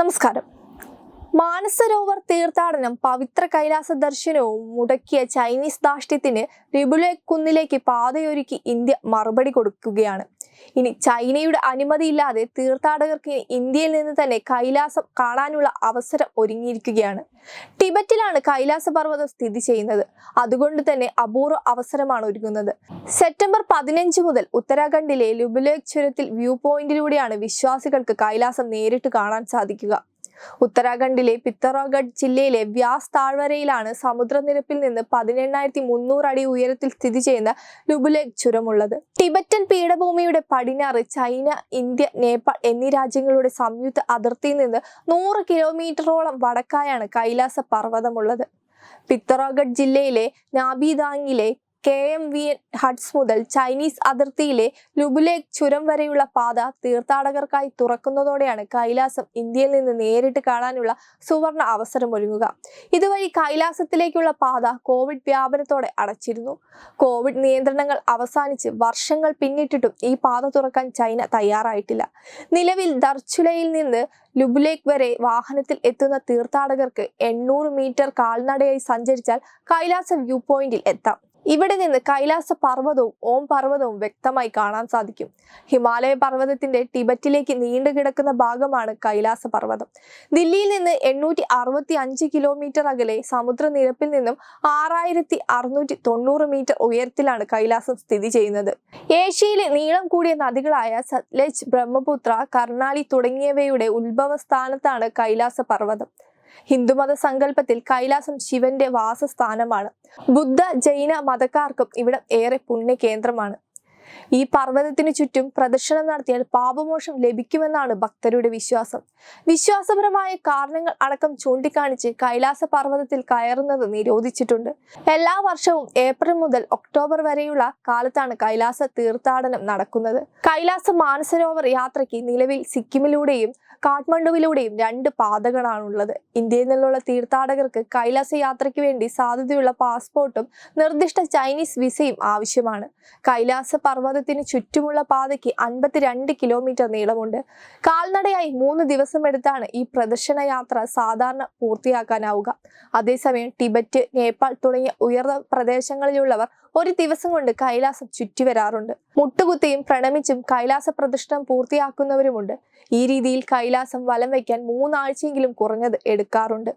നമസ്കാരം. മാനസരോവർ തീർത്ഥാടനം പവിത്ര കൈലാസ ദർശനവും മുടക്കിയ ചൈനീസ് ധാഷ്ട്യത്തിന് റിബുലെ കുന്നിലേക്ക് പാതയൊരുക്കി ഇന്ത്യ മറുപടി കൊടുക്കുകയാണ്. ഇനി ചൈനയുടെ അനുമതിയില്ലാതെ തീർത്ഥാടകർക്ക് ഇന്ത്യയിൽ നിന്ന് തന്നെ കൈലാസം കാണാനുള്ള അവസരം ഒരുങ്ങിയിരിക്കുകയാണ്. ടിബറ്റിലാണ് കൈലാസ പർവതം സ്ഥിതി ചെയ്യുന്നത്. അതുകൊണ്ട് തന്നെ അപൂർവ അവസരമാണ് ഒരുങ്ങുന്നത്. സെപ്റ്റംബർ പതിനഞ്ച് മുതൽ ഉത്തരാഖണ്ഡിലെ ലുബുലേഖ് ചുരത്തിൽ വ്യൂ പോയിന്റിലൂടെയാണ് വിശ്വാസികൾക്ക് കൈലാസം നേരിട്ട് കാണാൻ സാധിക്കുക. ഉത്തരാഖണ്ഡിലെ പിത്തറോഗഡ് ജില്ലയിലെ വ്യാസ് താഴ്വരയിലാണ് സമുദ്രനിരപ്പിൽ നിന്ന് പതിനെണ്ണായിരത്തി മുന്നൂറ് അടി ഉയരത്തിൽ സ്ഥിതി ചെയ്യുന്ന ലുബുലേഖ് ചുരമുള്ളത്. ടിബറ്റൻ പീഠഭൂമിയുടെ പടിഞ്ഞാറ് ചൈന ഇന്ത്യ നേപ്പാൾ എന്നീ രാജ്യങ്ങളുടെ സംയുക്ത അതിർത്തിയിൽ നിന്ന് നൂറ് കിലോമീറ്ററോളം വടക്കായാണ് കൈലാസ പർവതമുള്ളത്. പിത്തറോഗഡ് ജില്ലയിലെ നാബിദാങ്ങിലെ K M V N huts മുതൽ ചൈനീസ് അതിർത്തിയിലെ ലുബുലേക് ചുരം വരെയുള്ള പാത തീർത്ഥാടകർക്കായി തുറക്കുന്നതോടെയാണ് കൈലാസം ഇന്ത്യയിൽ നിന്ന് നേരിട്ട് കാണാനുള്ള സുവർണ അവസരമൊരുങ്ങുക ഇതുവഴി കൈലാസത്തിലേക്കുള്ള പാത കോവിഡ് വ്യാപനത്തോടെ അടച്ചിരുന്നു. കോവിഡ് നിയന്ത്രണങ്ങൾ അവസാനിച്ച് വർഷങ്ങൾ പിന്നിട്ടിട്ടും ഈ പാത തുറക്കാൻ ചൈന തയ്യാറായിട്ടില്ല. നിലവിൽ ദർച്ചുലയിൽ നിന്ന് ലുബുലേക്ക് വരെ വാഹനത്തിൽ എത്തുന്ന തീർത്ഥാടകർക്ക് എണ്ണൂറ് മീറ്റർ കാൽനടയായി സഞ്ചരിച്ചാൽ കൈലാസ വ്യൂ പോയിന്റിൽ എത്താം. ഇവിടെ നിന്ന് കൈലാസ പർവതവും ഓം പർവതവും വ്യക്തമായി കാണാൻ സാധിക്കും. ഹിമാലയ പർവതത്തിന്റെ ടിബറ്റിലേക്ക് നീണ്ടു കിടക്കുന്ന ഭാഗമാണ് കൈലാസ പർവതം ദില്ലിയിൽ നിന്ന് എണ്ണൂറ്റി അറുപത്തി അഞ്ച് കിലോമീറ്റർ അകലെ സമുദ്രനിരപ്പിൽ നിന്നും ആറായിരത്തി അറുന്നൂറ്റി തൊണ്ണൂറ് മീറ്റർ ഉയരത്തിലാണ് കൈലാസം സ്ഥിതി ചെയ്യുന്നത്. ഏഷ്യയിലെ നീളം കൂടിയ നദികളായ സത്ലജ് ബ്രഹ്മപുത്ര കർണാലി തുടങ്ങിയവയുടെ ഉത്ഭവ സ്ഥാനത്താണ് കൈലാസ പർവതം ഹിന്ദുമത സങ്കല്പത്തിൽ കൈലാസം ശിവന്റെ വാസസ്ഥാനമാണ്. ബുദ്ധ ജൈന മതക്കാർക്കും ഇവിടം ഏറെ പുണ്യ കേന്ദ്രമാണ് ഈ പർവതത്തിന് ചുറ്റും പ്രദർശനം നടത്തിയാൽ പാപമോഷം ലഭിക്കുമെന്നാണ് ഭക്തരുടെ വിശ്വാസം. വിശ്വാസപരമായ കാരണങ്ങൾ അടക്കം ചൂണ്ടിക്കാണിച്ച് കൈലാസ പർവതത്തിൽ കയറുന്നത് നിരോധിച്ചിട്ടുണ്ട്. എല്ലാ വർഷവും ഏപ്രിൽ മുതൽ ഒക്ടോബർ വരെയുള്ള കാലത്താണ് കൈലാസ തീർത്ഥാടനം നടക്കുന്നത്. കൈലാസ മാനസരോവർ യാത്രയ്ക്ക് നിലവിൽ സിക്കിമിലൂടെയും കാഠ്മണ്ഡുവിലൂടെയും രണ്ട് പാതകളാണുള്ളത്. ഇന്ത്യയിൽ നിന്നുള്ള തീർത്ഥാടകർക്ക് കൈലാസ യാത്രയ്ക്ക് വേണ്ടി സാധ്യതയുള്ള പാസ്പോർട്ടും നിർദ്ദിഷ്ട ചൈനീസ് വിസയും ആവശ്യമാണ്. കൈലാസ പർവതത്തിന് ചുറ്റുമുള്ള പാതയ്ക്ക് അൻപത്തിരണ്ട് കിലോമീറ്റർ നീളമുണ്ട്. കാൽനടയായി മൂന്ന് ദിവസം എടുത്താണ് ഈ പ്രദർശന യാത്ര സാധാരണ പൂർത്തിയാക്കാനാവുക. അതേസമയം ടിബറ്റ് നേപ്പാൾ തുടങ്ങിയ ഉയർന്ന പ്രദേശങ്ങളിലുള്ളവർ ഒരു ദിവസം കൊണ്ട് കൈലാസം ചുറ്റിവരാറുണ്ട്. മുട്ടുകുത്തിയും പ്രണമിച്ചും കൈലാസ പ്രദർശനം പൂർത്തിയാക്കുന്നവരുമുണ്ട്. ഈ രീതിയിൽ കൈലാസം വലം വയ്ക്കാൻ മൂന്നാഴ്ചയെങ്കിലും കുറഞ്ഞത് എടുക്കാറുണ്ട്.